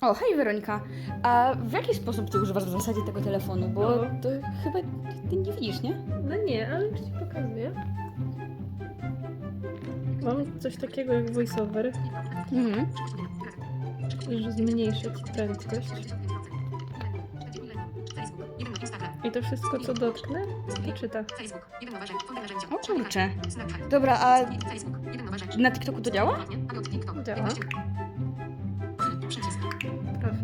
O, hej Weronika. A w jaki sposób ty używasz w zasadzie tego telefonu? Bo No. to chyba ty nie widzisz, nie? No nie, ale już ci pokazuję. Mam coś takiego jak voiceover, Mhm. że zmniejszę ci prędkość. I to wszystko, co dotknę, to czyta. O kurczę. Dobra, a na TikToku to działa? Działa.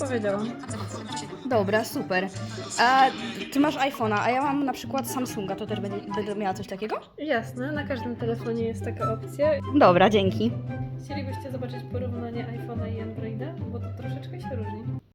powiedziałam. Dobra, super. A ty masz iPhone'a, a ja mam na przykład Samsunga, to też będę, będę miała coś takiego? Jasne, na każdym telefonie jest taka opcja. Dobra, dzięki. Chcielibyście zobaczyć porównanie iPhone'a i Androida?